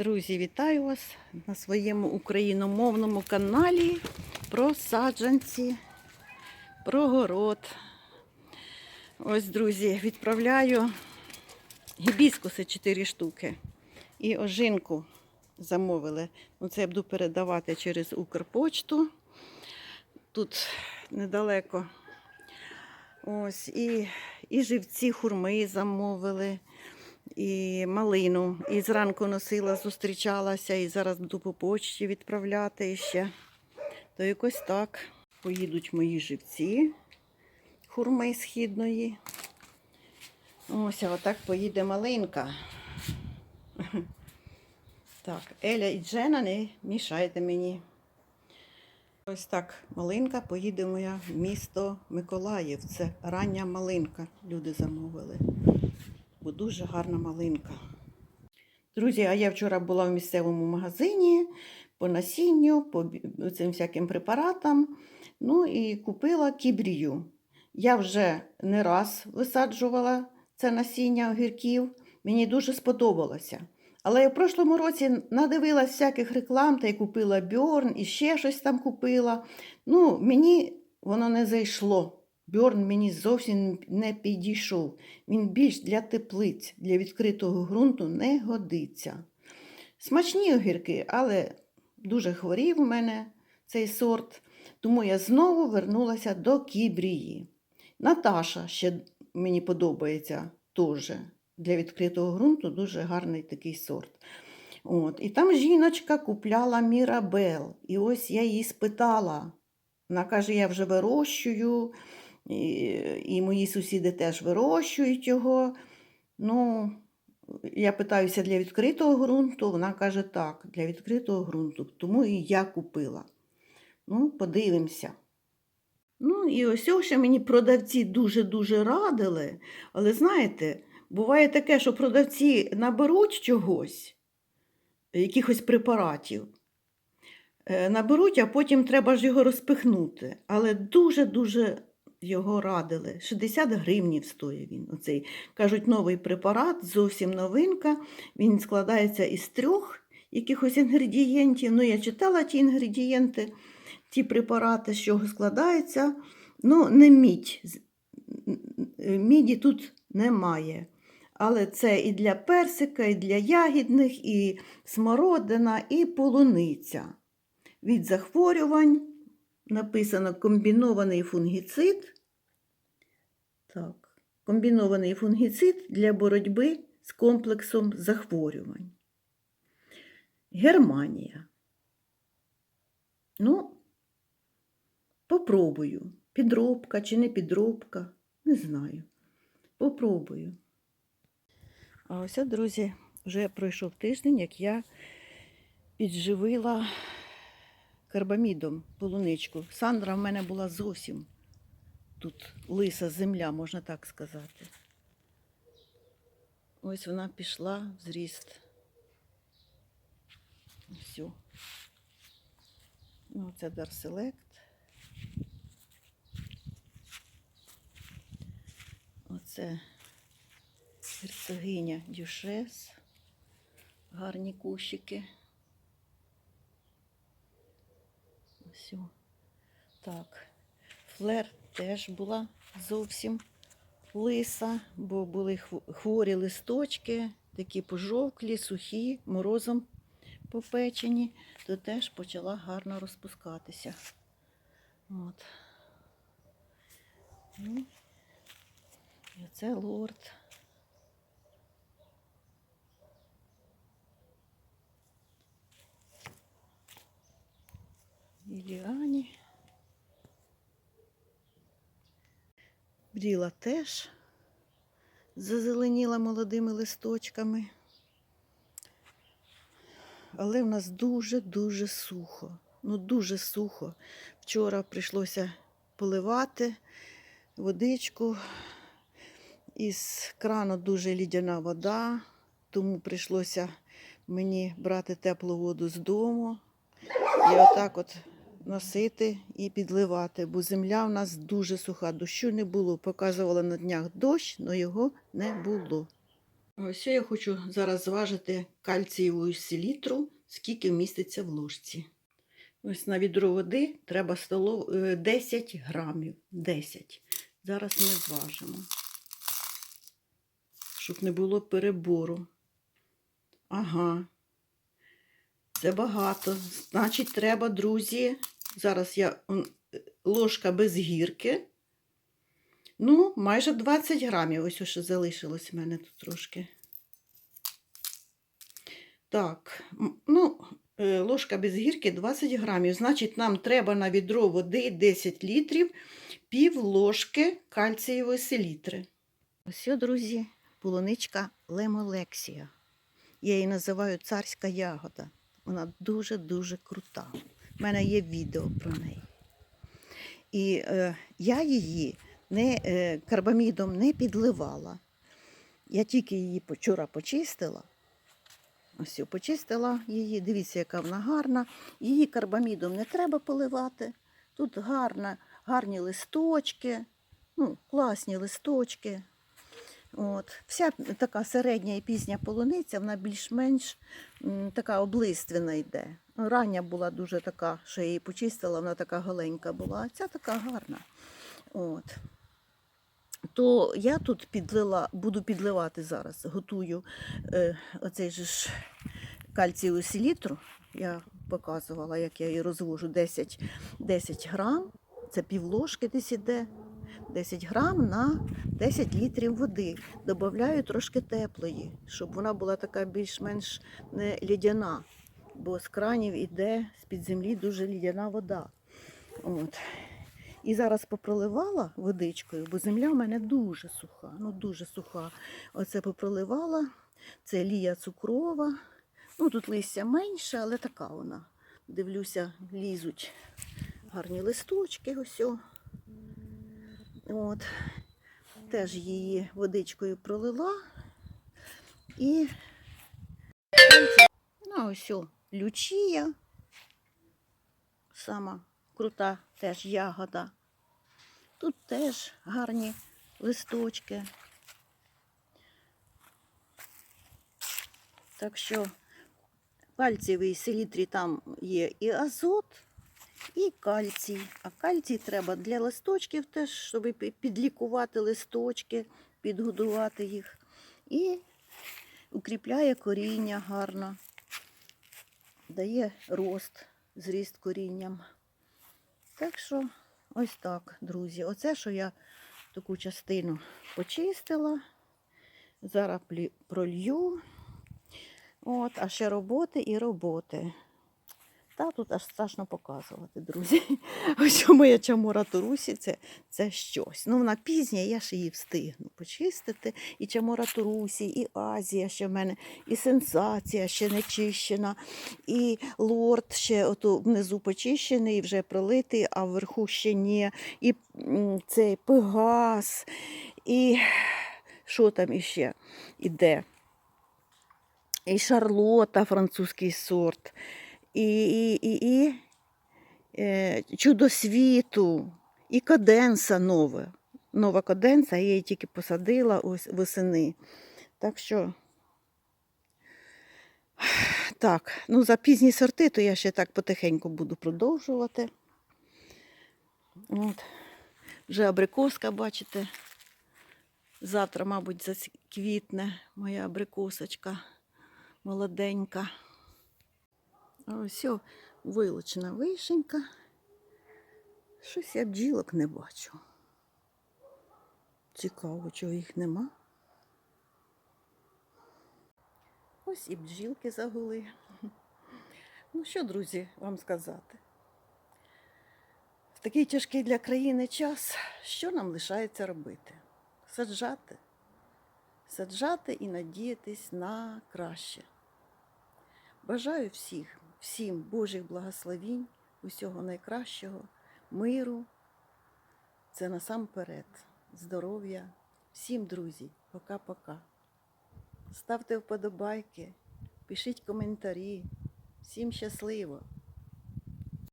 Друзі, вітаю вас на своєму україномовному каналі про саджанці, про город. Ось, друзі, відправляю гібіскуси 4 штуки. І ожинку замовили. Ну, це я буду передавати через Укрпочту. Тут недалеко. Ось, і, і живці хурми замовили і малину. І зранку носила, зустрічалася, і зараз буду по почті відправляти ще. То якось так. Поїдуть мої живці хурми східної. Ось, а отак поїде малинка. Так, Еля і Джена, не мішайте мені. Ось так малинка поїде моя в місто Миколаїв. Це рання малинка. Люди замовили бо дуже гарна малинка. Друзі, а я вчора була в місцевому магазині по насінню, по цим всяким препаратам. Ну і купила кібрію. Я вже не раз висаджувала це насіння огірків. Мені дуже сподобалося. Але я в прошлому році надивилась всяких реклам та й купила Бьорн і ще щось там купила. Ну, мені воно не зайшло. Бьорн мені зовсім не підійшов. Він більш для теплиць, для відкритого ґрунту не годиться. Смачні огірки, але дуже хворів у мене цей сорт, тому я знову вернулася до кібрії. Наташа ще мені подобається теж. Для відкритого ґрунту дуже гарний такий сорт. От. І там жіночка купляла Мірабел. І ось я її спитала. Вона каже, я вже вирощую, і, і мої сусіди теж вирощують його. Ну, я питаюся для відкритого ґрунту, вона каже так, для відкритого ґрунту. Тому і я купила. Ну, подивимося. Ну, і ось ще мені продавці дуже-дуже радили. Але знаєте, буває таке, що продавці наберуть чогось, якихось препаратів, е, наберуть, а потім треба ж його розпихнути. Але дуже-дуже його радили. 60 гривнів стоїть він. Оцей. Кажуть, новий препарат, зовсім новинка. Він складається із трьох якихось інгредієнтів. Ну, я читала ті інгредієнти, ті препарати, з чого складається. Ну, не мідь. Міді тут немає. Але це і для персика, і для ягідних, і смородина, і полуниця. Від захворювань написано комбінований фунгіцид. Так, комбінований фунгіцид для боротьби з комплексом захворювань. Германія. Ну, попробую. Підробка чи не підробка, не знаю. Попробую. А ось, друзі, вже пройшов тиждень, як я підживила карбамідом полуничку. Сандра в мене була зовсім тут лиса земля, можна так сказати. Ось вона пішла в зріст. Все. Ну, це Дарселект. Оце герцогиня Дюшес. Гарні кущики. Ось. Так. Флер теж була зовсім лиса, бо були хворі листочки, такі пожовклі, сухі, морозом попечені, то теж почала гарно розпускатися. От. Ну, і це лорд. Іліані. Бріла теж зазеленіла молодими листочками. Але в нас дуже-дуже сухо. Ну, дуже сухо. Вчора прийшлося поливати водичку. Із крану дуже лідяна вода, тому прийшлося мені брати теплу воду з дому і отак от носити і підливати, бо земля в нас дуже суха. Дощу не було. Показувала на днях дощ, але його не було. Ось я хочу зараз зважити кальцієву селітру, скільки вміститься в ложці. Ось на відро води треба столов... е, 10 грамів. 10. Зараз ми зважимо. Щоб не було перебору. Ага. Це багато. Значить, треба, друзі. Зараз я ложка без гірки. Ну, майже 20 грамів. Ось ще залишилось в мене тут трошки. Так, ну, е, ложка без гірки 20 грамів. Значить, нам треба на відро води 10 літрів, пів ложки кальцієвої селітри. Ось, друзі, полуничка лемолексія. Я її називаю царська ягода. Вона дуже-дуже крута. У мене є відео про неї. І е, я її не, е, карбамідом не підливала. Я тільки її вчора почистила. Ось почистила її. Дивіться, яка вона гарна. Її карбамідом не треба поливати. Тут гарна, гарні листочки, ну, класні листочки. От. Вся така середня і пізня полуниця, вона більш-менш така облиственна йде. Рання була дуже така, що я її почистила, вона така голенька була, а ця така гарна. От. То я тут підлила, буду підливати зараз, готую е, оцей же ж кальцієву селітру. Я показувала, як я її розвожу 10, 10 грам, це півложки десь іде. 10 грам на 10 літрів води. Добавляю трошки теплої, щоб вона була така більш-менш не лідяна, бо з кранів іде з-під землі дуже лідяна вода. От. І зараз попроливала водичкою, бо земля в мене дуже суха, ну дуже суха. Оце попроливала, це лія цукрова. Ну тут листя менше, але така вона. Дивлюся, лізуть гарні листочки. Ось. От. Теж її водичкою пролила. І ну, ось лючія. Сама крута теж ягода. Тут теж гарні листочки. Так що в кальцієвій селітрі там є і азот, і кальцій. А кальцій треба для листочків теж, щоб підлікувати листочки, підгодувати їх. І укріпляє коріння гарно, дає рост, зріст корінням. Так що ось так, друзі. Оце, що я таку частину почистила. Зараз пролью. От, а ще роботи і роботи. Та тут аж страшно показувати, друзі. Ось моя чамора Турусі це, це щось. Ну, вона пізня, я ж її встигну почистити. І чамора Турусі, і Азія ще в мене, і сенсація ще не чищена, і лорд ще ото внизу почищений, вже пролитий, а вверху ще ні. І цей пегас, і що там іще іде? І Шарлота, французький сорт, і, і, і, і е, чудо світу, і каденса нове. Нова каденса, я її тільки посадила ось восени. Так що, так, ну за пізні сорти, то я ще так потихеньку буду продовжувати. От. Вже абрикоска, бачите. Завтра, мабуть, заквітне моя абрикосочка молоденька. Ось вилучена вишенька. Щось я бджілок не бачу. Цікаво, чого їх нема. Ось і бджілки загули. Ну що, друзі, вам сказати? В такий тяжкий для країни час, що нам лишається робити? Саджати. Саджати і надіятись на краще. Бажаю всіх, всім Божих благословінь, усього найкращого, миру. Це насамперед, здоров'я. Всім, друзі, пока-пока. Ставте вподобайки, пишіть коментарі. Всім щасливо!